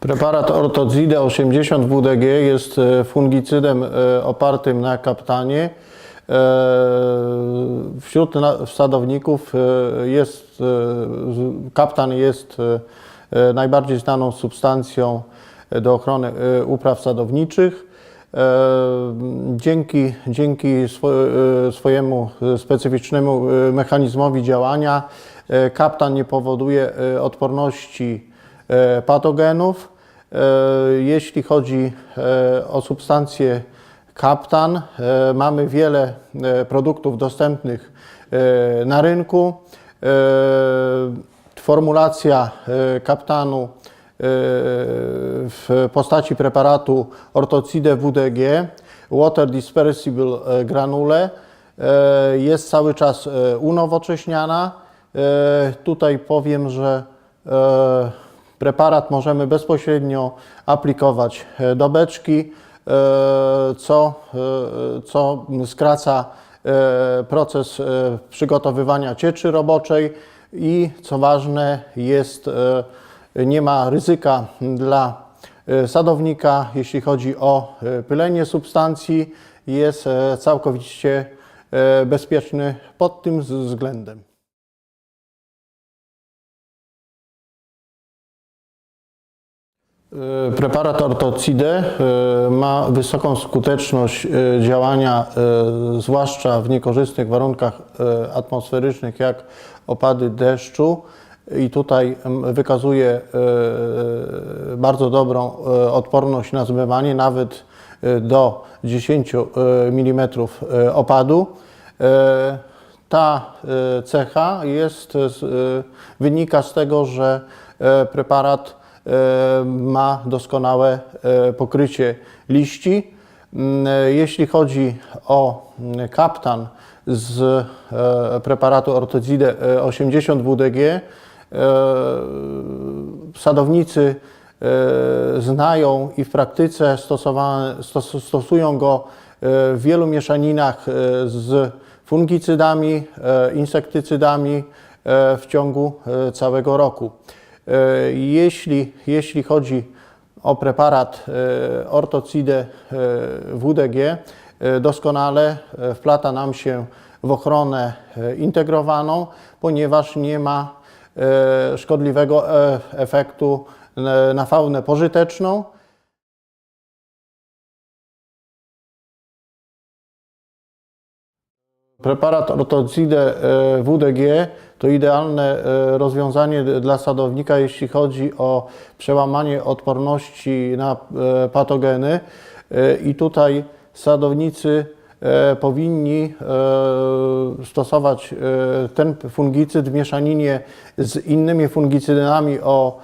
Preparat Ortozide 80 WDG jest e, fungicydem e, opartym na kaptanie. E, Wśród sadowników jest, kaptan jest najbardziej znaną substancją do ochrony upraw sadowniczych. Dzięki, dzięki swo, swojemu specyficznemu mechanizmowi działania kaptan nie powoduje odporności patogenów. E, Jeśli chodzi e, o substancję kaptan, e, mamy wiele e, produktów dostępnych e, na rynku. E, Formulacja e, kaptanu e, w postaci preparatu Ortocide WDG, Water Dispersible e, Granule, e, jest cały czas e, unowocześniana. E, Tutaj powiem, że e, preparat możemy bezpośrednio aplikować e, do beczki, e, co, e, co skraca proces przygotowywania cieczy roboczej i co ważne jest, nie ma ryzyka dla sadownika, jeśli chodzi o pylenie substancji, jest całkowicie bezpieczny pod tym względem. Preparat Ortocide e, ma wysoką skuteczność e, działania, e, zwłaszcza w niekorzystnych warunkach e, atmosferycznych, jak opady deszczu. I tutaj wykazuje e, bardzo dobrą e, odporność na zmywanie, nawet e, do 10 mm opadu. E, Ta e, cecha jest, e, wynika z tego, że e, preparat e, ma doskonałe e, pokrycie liści. Mm, e, Jeśli chodzi o mm, kaptan z e, preparatu Ortozide e, 80 WDG, e, sadownicy e, znają i w praktyce stosują go e, w wielu mieszaninach e, z fungicydami, e, insektycydami e, w ciągu e, całego roku. E, Jeśli, jeśli chodzi o preparat e, Ortocide e, WDG, doskonale wplata nam się w ochronę integrowaną, ponieważ nie ma szkodliwego efektu na faunę pożyteczną. Preparat Ortocide WDG to idealne e, rozwiązanie dla sadownika, jeśli chodzi o przełamanie odporności na e, patogeny. E, I tutaj sadownicy powinni stosować ten fungicyd w mieszaninie z innymi fungicydami o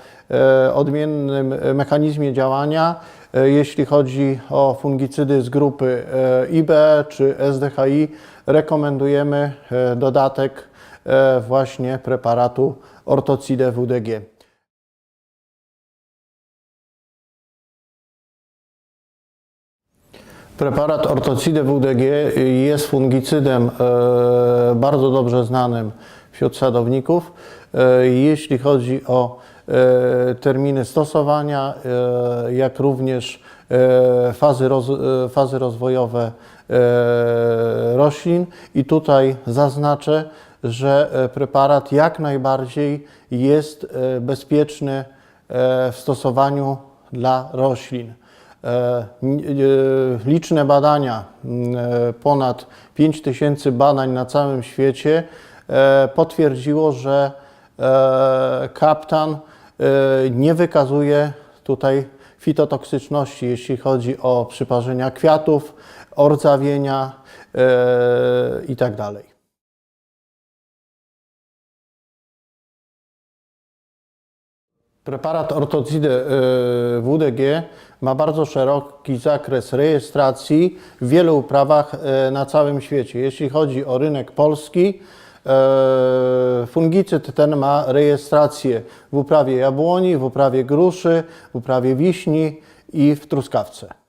odmiennym mechanizmie działania. E, Jeśli chodzi o fungicydy z grupy e, IBE czy SDHI, rekomendujemy e, dodatek e, właśnie preparatu Ortocide WDG. Preparat Ortocide WDG jest fungicydem e, bardzo dobrze znanym wśród sadowników. E, Jeśli chodzi o e, terminy stosowania, e, jak również e, fazy, roz, e, fazy rozwojowe e, roślin. I tutaj zaznaczę, że e, preparat jak najbardziej jest e, bezpieczny e, w stosowaniu dla roślin. E, e, Liczne badania, e, ponad 5000 badań na całym świecie e, potwierdziło, że e, kaptan e, nie wykazuje tutaj fitotoksyczności, jeśli chodzi o przyparzenia kwiatów, ordzawienia e, itd. Preparat Ortocide e, WDG ma bardzo szeroki zakres rejestracji w wielu uprawach e, na całym świecie. Jeśli chodzi o rynek polski, e, fungicyd ten ma rejestrację w uprawie jabłoni, w uprawie gruszy, w uprawie wiśni i w truskawce.